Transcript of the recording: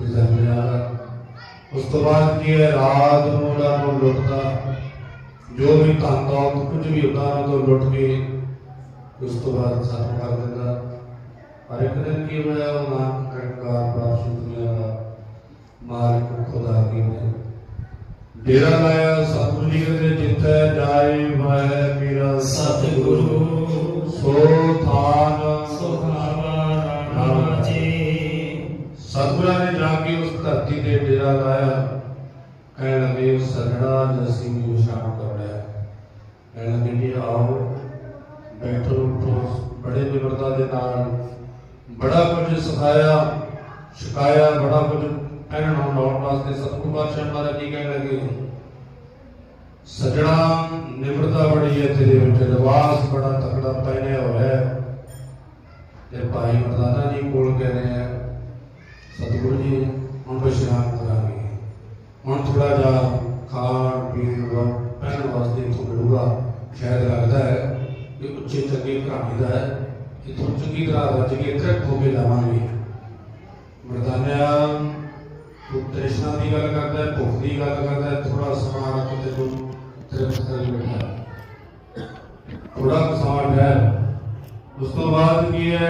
ਤੇ ਜੰਮਿਆ। ਦਾ ਉਸ ਤੋਂ ਬਾਅਦ ਕੀ ਹੈ? ਰਾਤ ਨੂੰ ਉਹਨਾਂ ਨੂੰ ਲੁੱਟਦਾ। ਜੋ ਵੀ ਧਨ ਦੌਲਤ ਕੁਝ ਵੀ ਹੁੰਦਾ ਉਹਨਾਂ ਤੋਂ ਲੁੱਟ ਕੇ ਉਸ ਤੋਂ ਬਾਅਦ ਖਤਮ ਕਰ ਦਿੰਦਾ। ਪਰ ਇੱਕ ਦਿਨ ਕੀ ਹੋਇਆ? ਉਹ ਨਾਮ ਕੰਕਾਰ ਬਾਸ਼ੂ ਦੁਨੀਆ ਦਾ ਮਾਲਕ ਖੁਦਾ ਕੀ ਨੇ। ਡੇਰਾ ਲਾਇਆ, ਸਤਿਗੁਰੂ ਜੀ ਦੇ ਜਿੱਥੇ ਜਾਏ ਵੈ ਮੇਰਾ ਸਤਿਗੁਰੂ। ਸੋ ਥਾਨ। ਸੁਖਾਵਾ ਰਾਮ ਜੀ ਸਤਿਗੁਰਾਂ ਨੇ ਜਾ ਕੇ ਉਸ ਧਰਤੀ ਤੇ ਡੇਰਾ ਲਾਇਆ। ਕਹਿਣ ਲੱਗੇ ਸਜਣਾ ਜਸੀਂ ਨੂੰ ਸ਼ਾਮ ਕਰ ਕਹਿਣ ਲੱਗੇ ਜੀ ਆਓ, ਬੈਠੋ, ਉੱਠੋ। ਬੜੇ ਨਿਮਰਤਾ ਦੇ ਨਾਲ ਬੜਾ ਕੁਝ ਸਿਖਾਇਆ ਸ਼ਿਕਾਇਆ ਬੜਾ ਕੁਝ ਕਹਿਣ ਨੂੰ ਲਾਉਣ ਵਾਸਤੇ ਸਤਿਗੁਰੂ ਬਾਦਸ਼ਾਹ ਮਹਾਰਾਜ ਜੀ ਕਹਿਣ ਲੱਗੇ? ਸਜਣਾ, ਨਿਮਰਤਾ ਬੜੀ ਹੈ ਤੇਰੇ ਵਿੱਚ ਲਿਬਾਸ ਬੜਾ ਤਕੜਾ ਪਹਿਨਿਆ ਹੋਇਆ ਹੈ। ਤੇ ਭਾਈ ਮਰਦਾਨਾ ਜੀ ਕੋਲ ਕਹਿ ਰਹੇ ਆ ਸਤਿਗੁਰੂ ਜੀ ਹੁਣ ਵਿਸ਼ਰਾਮ ਕਰਾਂਗੇ ਹੁਣ ਥੋੜਾ ਜਿਹਾ ਖਾਣ ਪੀਣ ਦਾ ਪਹਿਨ ਵਾਸਤੇ ਇੱਥੋਂ ਮਿਲੂਗਾ ਸ਼ਾਇਦ ਲੱਗਦਾ ਹੈ ਕਿ ਉੱਚੇ ਚੰਗੇ ਘਰਾਣੇ ਦਾ ਹੈ ਇੱਥੋਂ ਚੰਗੀ ਤਰ੍ਹਾਂ ਰੱਜ ਕੇ ਤ੍ਰਿਪਤ ਹੋ ਕੇ ਜਾਵਾਂਗੇ ਮਰਦਾਨਿਆ ਤੂੰ ਤ੍ਰਿਸ਼ਨਾ ਦੀ ਗੱਲ ਕਰਦਾ ਹੈ ਭੁੱਖ ਦੀ ਗੱਲ ਕਰਦਾ ਹੈ ਥੋੜਾ ਸਮਾਂ ਰੱਖ ਤੇ ਤੂੰ ਤ੍ਰਿਪਤ ਕਰੀ ਬੈਠਾ ਥੋੜਾ ਸਮਾਂ ਠਹਿਰ ਉਸ ਤੋਂ ਬਾਅਦ ਕੀ ਹੈ